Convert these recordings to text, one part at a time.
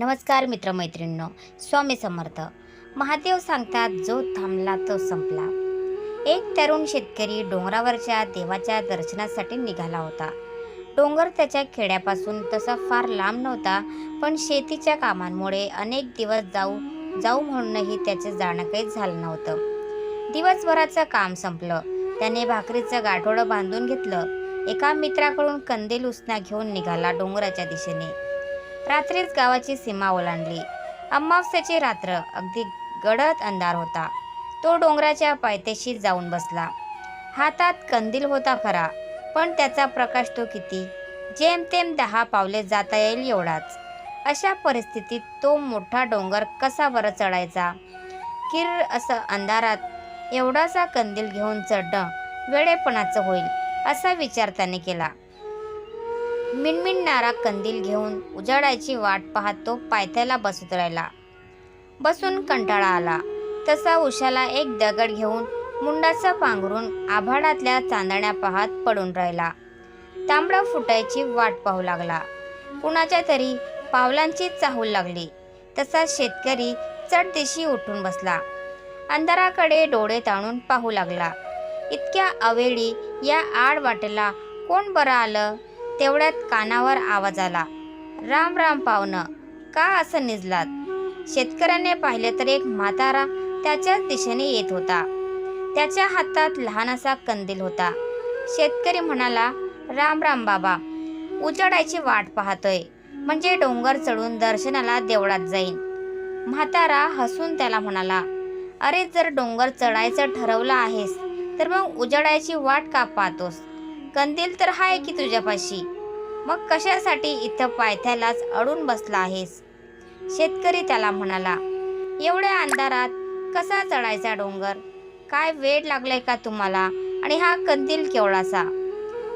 नमस्कार मित्रमैत्रिणींनो स्वामी समर्थ. महादेव सांगतात जो थांबला तो संपला. एक तरुण शेतकरी डोंगरावरच्या देवाच्या दर्शनासाठी निघाला होता. डोंगर त्याच्या खेड्यापासून तसा फार लांब नव्हता पण शेतीच्या कामांमुळे अनेक दिवस जाऊ जाऊ म्हणूनही त्याचे जाणं काही झालं नव्हतं. दिवसभराचं काम संपलं. त्याने भाकरीचं गाठोडं बांधून घेतलं. एका मित्राकडून कंदील उसना घेऊन निघाला डोंगराच्या दिशेने. रात्रीच गावाची सीमा ओलांडली. अमावस्याची रात्र अगदी गडद अंधार होता. तो डोंगराच्या पायथ्याशी जाऊन बसला. हातात कंदील होता खरा पण त्याचा प्रकाश तो किती? जेमतेम दहा पावले जाता येईल एवढाच. अशा परिस्थितीत तो मोठा डोंगर कसा बरं चढायचा? किर असं अंधारात एवढासा कंदील घेऊन चढणं वेळेपणाचं होईल असा विचार त्याने केला. मिणमिणणारा कंदील घेऊन उजाडायची वाट पाहत तो पायथ्याला बसत राहिला बसून कंटाळा आला. तसा उशाला एक दगड घेऊन मुंडाचा पांघरून आभाळातल्या चांदण्या पाहत पडून राहिला. तांबडा फुटायची वाट पाहू लागला. कुणाच्या तरी पावलांची चाहूल लागली. तसा शेतकरी चढदिशी उठून बसला. अंधाराकडे डोळे ताणून पाहू लागला. इतक्या अवेळी या आड वाटेला कोण बरं आलं? तेवढ्यात कानावर आवाज आला. राम राम पाहुणं का असं निजलात? शेतकऱ्याने पाहिले तर एक म्हातारा त्याच्याच दिशेने येत होता. त्याच्या हातात लहानसा कंदील होता. शेतकरी म्हणाला राम राम बाबा उजाडायची वाट पाहतोय. म्हणजे डोंगर चढून दर्शनाला देवळात जाईन. म्हातारा हसून त्याला म्हणाला अरे जर डोंगर चढायचं ठरवलं आहेस तर मग उजाडायची वाट का पाहतोस? कंदील तर आहे की तुझ्यापाशी. मग कशासाठी इथं पायथ्यालाच अडून बसला आहेस? शेतकरी त्याला म्हणाला एवढ्या अंधारात कसा चढायचा डोंगर? काय वेळ लागलाय का तुम्हाला? आणि हा कंदील केवढासा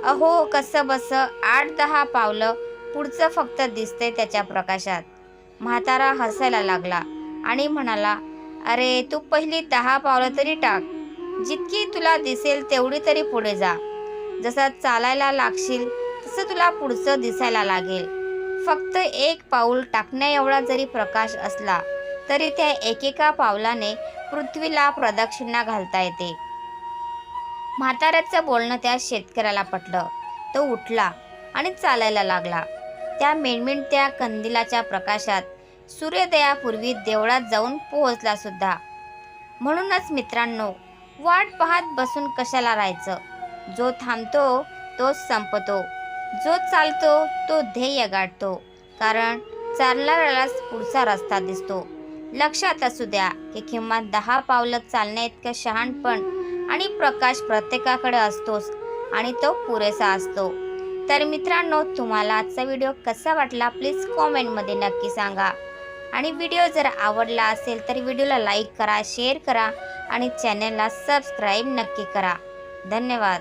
अहो कसं बस आठ दहा पावलं पुढचं फक्त दिसतंय त्याच्या प्रकाशात. म्हातारा हसायला लागला आणि म्हणाला अरे तू पहिली दहा पावलं तरी टाक. जितकी तुला दिसेल तेवढी तरी पुढे जा. जसा चालायला लागशील तसं तुला पुढचं दिसायला लागेल. फक्त एक पाऊल टाकण्या एवढा जरी प्रकाश असला तरी त्या एकेका पावलाने पृथ्वीला प्रदक्षिणा घालता येते. म्हाताऱ्याचं बोलणं त्या शेतकऱ्याला पटलं. तो उठला आणि चालायला लागला. त्या मिणमिणत्या कंदिलाच्या प्रकाशात सूर्योदयापूर्वी देवळात जाऊन पोहोचला सुद्धा. म्हणूनच मित्रांनो वाट पाहत बसून कशाला राहायचं? जो थांबतो तोच संपतो. जो चालतो तो ध्येय गाठतो. कारण चालणाऱ्यालाच पुढचा रस्ता दिसतो. लक्षात असू द्या की किमान दहा पावलं चालण्या इतकं शहाणपण आणि प्रकाश प्रत्येकाकडे असतोच आणि तो पुरेसा असतो. तर मित्रांनो तुम्हाला आजचा व्हिडिओ कसा वाटला प्लीज कॉमेंटमध्ये नक्की सांगा. आणि व्हिडिओ जर आवडला असेल तर व्हिडिओला लाईक करा शेअर करा आणि चॅनलला सबस्क्राईब नक्की करा. धन्यवाद.